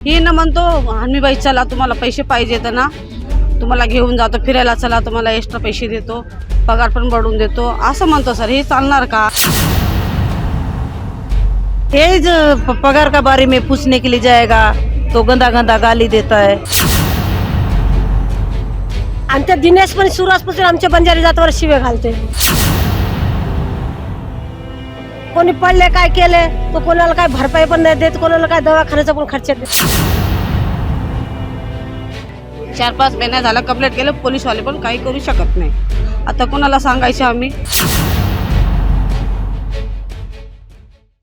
ही ना म्हणतो हनमीबाई चला तुम्हाला पैसे पाहिजे ना तुम्हाला घेऊन जातो फिरायला चला तुम्हाला एक्स्ट्रा पैसे देतो पगार पण बढून देतो. असं म्हणतो सर हे चालणार का? हे प- पगार का बारे में पूछने के लिए जाएगा? तो गंदा गंदा गाली देता है. आणि त्या दिनेश पण सुरुवातपासून आमच्या बंजारी जातावर शिवे घालते कोणी पडले काय केले तो कोणाला काय भरपाई पण नाही देत कोणाला काय दवाखान्याचा पण खर्च देत चार पाच महिने झालं कंप्लेंट केलं पोलीसवाले पण काही करू शकत नाही. आता कोणाला सांगायचं आम्ही?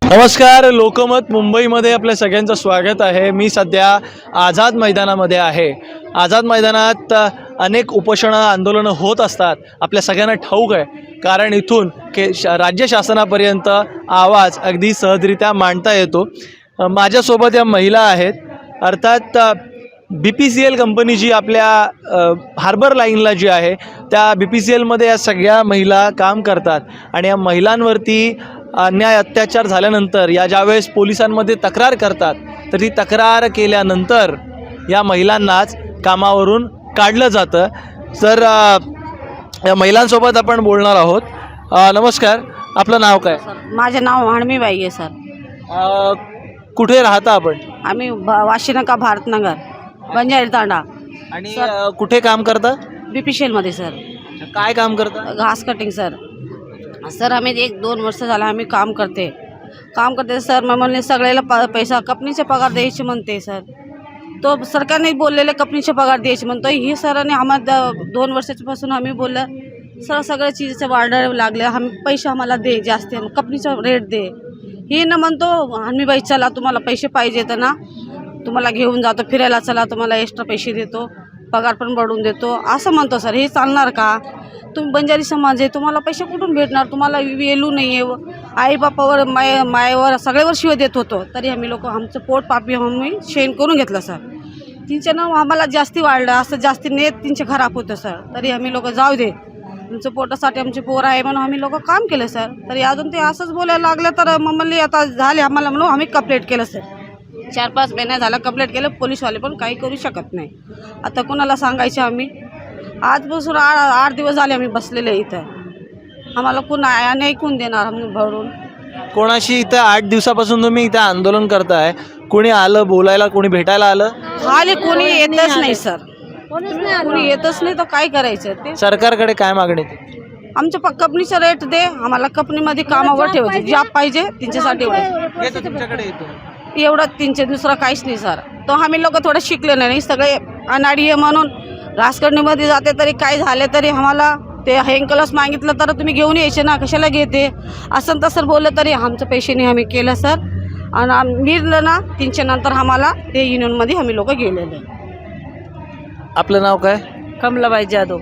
नमस्कार लोकमत मुंबईमध्ये आपल्या सगळ्यांचं स्वागत आहे. मी सध्या आझाद मैदानामध्ये आहे. आझाद मैदानात अनेक उपोषणं आंदोलनं होत असतात. आपल्या सगळ्यांना ठाऊक आहे. कारण इथून के श राज्य शासनापर्यंत आवाज अगदी सहजरित्या मांडता येतो. माझ्यासोबत या महिला आहेत. अर्थात B P C L company जी आपल्या हार्बर लाईनला जी आहे त्या बी पी सी एलमध्ये या सगळ्या महिला काम करतात. आणि या महिलांवरती अन्याय अत्याचार झाल्यानंतर या ज्यावेळेस पोलिसांमध्ये तक्रार करतात तर ती तक्रार केल्यानंतर या महिलांनाच कामावरून काढलं जातं. तर या महिलांसोबत आपण बोलणार आहोत. नमस्कार. आपलं नाव काय? सर माझे नाव हणमीबाई आहे सर. कुठे राहता आपण? आम्ही वाशीनका भारतनगर बंजारी तांडा. आणि कुठे काम करता? बी पी मध्ये सर. काय काम करता? घास कटिंग सर. सर आम्ही एक दोन वर्ष झालं आम्ही काम करते. काम करते सर मग म्हणले सगळ्याला प पैसा कंपनीचे पगार द्यायचे म्हणते सर. तो सरकारने बोललेले कंपनीचे पगार द्यायचे म्हणतो हे सरांनी आम्हाला द- दोन वर्षाच्यापासून आम्ही बोललं सर सगळ्या चीजचे वाढायला लागले. आम्ही पैसे आम्हाला दे जास्त कंपनीचा रेट दे. हे न म्हणतो आम्ही बाई चला तुम्हाला पैसे पाहिजे तर ना. तुम्हाला घेऊन जातो फिरायला चला तुम्हाला एक्स्ट्रा पैसे देतो. पगार पण वाढवून देतो. असं म्हणतो सर हे चालणार का? तुम्ही बंजारी समाज आहे तुम्हाला पैसे कुठून भेटणार? तुम्हाला वेलू नाही आहे आईबापावर माय मायावर सगळ्यावर शिव देत होतो. तरी आम्ही लोक आमचं पोट पापी आम्ही शेण करून घेतलं सर. तिचे नाव आम्हाला जास्ती वाढलं असं जास्ती नेत तिचे खराब होतं सर. तरी आम्ही लोक जाऊ दे. तुमचं पोटासाठी आमचे पोर आहे म्हणून आम्ही लोक काम केलं सर. तरी अजून ते असंच बोलायला लागलं तर मग म्हणले आता झाले आम्हाला म्हणून आम्ही कंप्लेंट केलं सर. चार पाच महिने झालं कंप्लेंट केलं पोलीसवाले पण काही करू शकत नाही. आता कोणाला सांगायचं आम्ही? आजपासून आठ आठ दिवस झाले आम्ही बसलेले इथं. आम्हाला कोण नाही ऐकून देणार आम्ही भरून. कोणाशी इथं आठ दिवसापासून तुम्ही इथं आंदोलन करताय? कोणी आलं बोलायला कोणी भेटायला आलं? खाली कोणी येतच नाही सर. कोणी येतच नाही तर काय करायचं? ते सरकारकडे काय मागणी आहे? आमच्या प- कंपनीचा रेट दे. आम्हाला कंपनीमध्ये कामावर ठेवायचे. जॉब पाहिजे त्यांच्यासाठी एवढं. एवढं त्यांचे दुसरं काहीच नाही सर. तो आम्ही लोक थोडं शिकले नाही सगळे अनाडी आहे म्हणून घासकडणीमध्ये जाते तरी काय झाले तरी आम्हाला ते हेंकलस मागितलं तर तुम्ही घेऊन यायचे ना कशाला घेते? असं तसं बोललं तरी आमचं पैसे नाही आम्ही केलं सर. आणि आम- निर्लं ना तीनशे नंतर आम्हाला ते युनियनमध्ये आम्ही लोक गेलेले. आपलं नाव काय? कमलाबाई जाधव.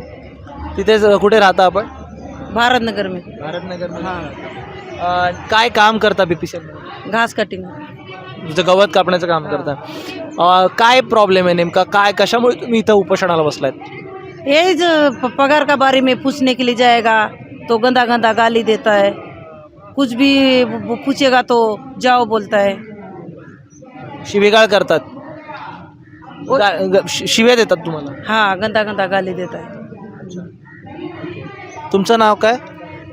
तिथेच कुठे राहता आपण? भारत नगर में. भारतनगर काय काम करता बीपीसीएल घास कटिंग. तुझं गवत कापण्याचं काम करता. काय प्रॉब्लेम आहे नेमका? काय कशामुळे तुम्ही इथं उपोषणाला बसलायत? तेज प- पगार का बारे में पूछने के लिए जाएगा तो गंदा गंदा गाली देता है। कुछ भी पूछेगा तो जाओ बोलता है। शिवेगाळ करतात. गा- ग- शि- शिव्या देतात तुम्हाला? हाँ गंदा गंदा गाली देता है। तुमचं नाव काय?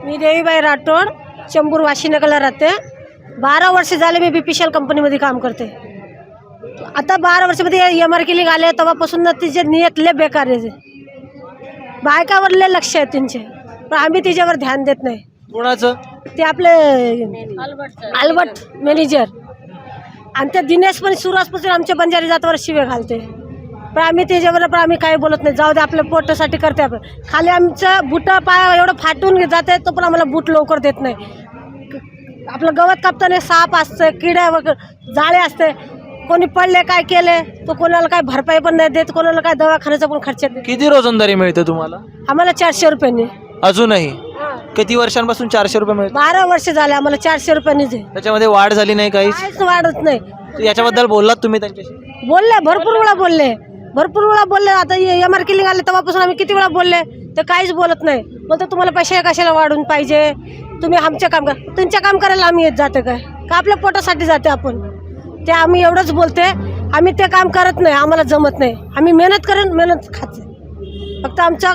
मी देवीबाई राठोड चंबूर वाशीनगरला राहते. बारा वर्ष झाले मी बीपीसीएल कंपनीमध्ये काम करते. आता बारा वर्षामध्ये एम आर किलिंग आले तेव्हापासून तिचे नियत लय बेकार आहे बायकावर लय लक्ष आहे त्यांचे. पण आम्ही तिच्यावर ध्यान देत नाही. कोणाचं? ते आपले अल्बर्ट मॅनेजर आणि ते दिनेश पण सुरुवातपासून आमच्या बंजारी जातावर शिवे घालते. पण आम्ही त्याच्यावर पण आम्ही काही बोलत नाही. जाऊ दे आपल्या पोटासाठी करते आपण. खाली आमचं बुट पाय एवढं फाटून जाते तो पण आम्हाला बूट लवकर देत नाही. आपलं गवत कापताना साप असतं किड्या वगैरे जाळे असते कोणी पडले काय केले तो कोणाला काय भरपाई पण नाही देत कोणाला काय दवाखान्याचा पण खर्च देत किती रोजंदारी मिळते तुम्हाला? आम्हाला चारशे रुपयांनी अजूनही? किती वर्षांपासून चारशे रुपये मिळते? बारा वर्ष झाले आम्हाला चारशे रुपयांनी दे त्याच्यामध्ये वाढ झाली नाही काहीच? काहीच वाढत नाही. याच्याबद्दल बोललात तुम्ही त्यांच्याशी? बोलले भरपूर वेळा बोलले. भरपूर वेळा बोलले. आता एम आर किलिंग आले तेव्हापासून आम्ही किती वेळा बोलले. ते काहीच बोलत नाही. बोलतो तुम्हाला पैसे कशाला वाढून पाहिजे? तुम्ही आमचं काम करा. तुमचं काम करायला आम्ही येत जाते काय का आपल्या पोटासाठी जाते आपण? ते आम्ही एवढंच बोलते. आम्ही ते काम करत नाही. आम्हाला जमत नाही. आम्ही मेहनत करून मेहनत खाते फक्त आमच्या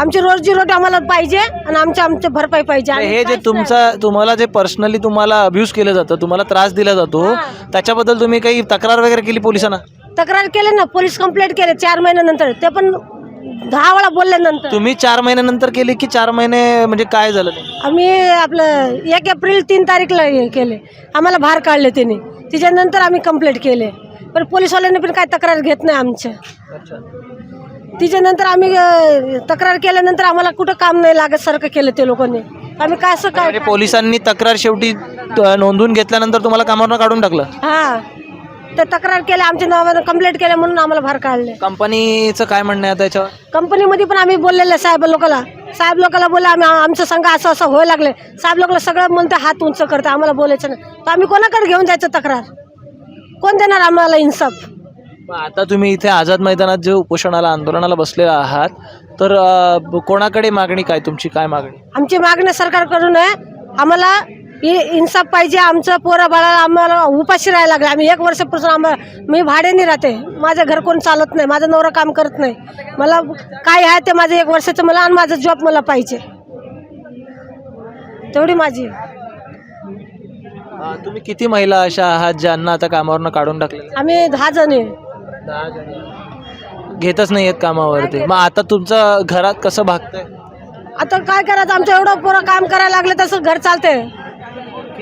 आमची रोजी रोटी आम्हाला पाहिजे आणि आमच्या आमचे भरपाई पाहिजे. हे जे तुमचा तुम्हाला जे पर्सनली तुम्हाला अब्यूज केलं जातं तुम्हाला त्रास दिला जातो. त्याच्याबद्दल तुम्ही काही तक्रार वगैरे केली पोलिसांना. तक्रार केली ना पोलीस कंप्लेंट केले चार महिन्यानंतर. ते पण दहा वेळा बोलल्यानंतर. तुम्ही चार महिन्यानंतर केली की चार महिने म्हणजे काय झालं ते आम्ही आपलं एक एप्रिल तीन तारीखला हे केले. आम्हाला बाहेर काढले त्यांनी त्याच्यानंतर आम्ही कंप्लेंट केले. पण पोलीसवाल्यांनी पण काय तक्रार घेत नाही आमच्या. त्याच्यानंतर आम्ही अं, तक्रार केल्यानंतर आम्हाला कुठं काम नाही लागत सारखं केलं ते लोकांनी. आम्ही काय असं काय म्हणजे पोलिसांनी तक्रार शेवटी नोंदवून घेतल्यानंतर तुम्हाला कामावरून काढून टाकलं? हा. ते तक्रार केल्या आमच्या नावानं कंप्लेंट केल्या म्हणून आम्हाला बाहेर काढले. कंपनीचं काय म्हणणं आहे आता याच्यावर कंपनीमध्ये पण आम्ही बोललेलं साहेब लोकांना साहेब लोकांना बोलले आम्ही आमचं संघ असं असं व्हायला लागले. साहेब लोकांना सगळं म्हणते हात उंच करते आम्हाला बोलायचं नाही. तर आम्ही कोणाकडे घेऊन जायचं तक्रार? कोण देणार आम्हाला इन्साफ? मग आता तुम्ही इथे आझाद मैदानात जे उपोषणाला आंदोलनाला बसलेला आहात तर अ, कोणाकडे मागणी काय तुमची काय मागणी? आमची मागणी सरकारकडून आहे. आम्हाला इन्साफ पाहिजे आमचं पोरा बाळाला आम्हाला उपाशी राहायला लागले. आम्ही एक वर्षापासून आम्हाला मी भाड्याने राहते. माझं घर कोण चालत नाही माझा नवरा काम करत नाही. मला काय आहे ते माझं एक वर्षाचं मला आणि माझं जॉब मला पाहिजे. तेवढी माझी तुम्ही किती महिला अशा आहात ज्यांना आता कामावरनं काढून टाकले आम्ही दहा जण आहे. घेतच नाही आहेत कामावरती. मग आता तुमचं घरात कसं भागतंय? आता काय करायचं? आमचं एवढं पोरं काम करायला लागले तसं घर चालतंय.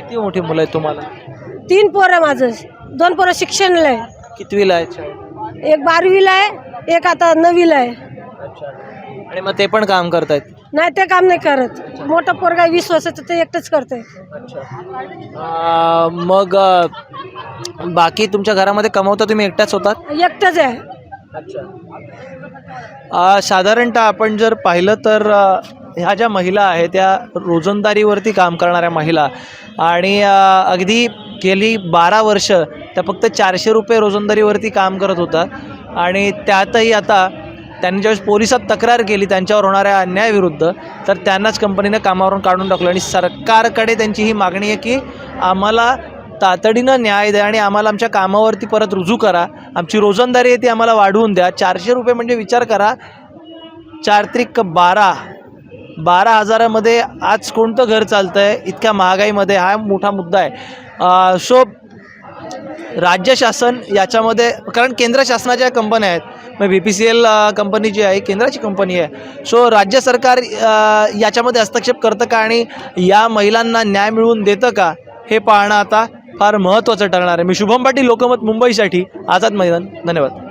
किती मोठी मुलं आहेत तुम्हाला? तीन पोरं आहे माझं. दोन पोरं शिक्षणला आहे. कितवीला आहेत शाळेत? एक बारावीला आहे एक आता नववीला आहे. आणि मग ते पण काम करतायत? नाही ते काम नाही करत. मोठं पोरगा आहे, वीस वर्षाचं ते एकटंच करतंय. अ, मग अ, बाकी तुमच्या घरामध्ये कमवता तुम्ही एकट्याच होतात? एकटंच आहे. अ, साधारणतः आपण जर पाहिलं तर अ, ह्या ज्या महिला आहेत त्या रोजंदारीवरती काम करणाऱ्या महिला. आणि अगदी गेली बारा वर्ष त्या फक्त चारशे रुपये रोजंदारीवरती काम करत होता. आणि त्यातही आता त्यांनी ज्यावेळेस पोलिसात तक्रार केली त्यांच्यावर होणाऱ्या अन्यायाविरुद्ध तर त्यांनाच कंपनीनं कामावरून काढून टाकलं. आणि सरकारकडे त्यांची ही मागणी आहे की आम्हाला तातडीनं न्याय द्या आणि आम्हाला आमच्या कामावरती परत रुजू करा. आमची रोजंदारी आहे ती आम्हाला वाढवून द्या. चारशे रुपये म्हणजे विचार करा चार त्रिक बारा बारा हजारामध्ये आज कोणतं घर चालतं आहे इतक्या महागाईमध्ये हा मोठा मुद्दा आहे. सो राज्य शासन याच्यामध्ये कारण केंद्र शासनाच्या कंपन्या आहेत. मग B P C L company जी आहे केंद्राची कंपनी आहे. सो राज्य सरकार याच्यामध्ये हस्तक्षेप करतं का आणि या महिलांना न्याय मिळवून देतं का हे पाहणं आता फार महत्त्वाचं ठरणार आहे. मी शुभम पाटील लोकमत मुंबईसाठी आझाद मैदान. धन्यवाद.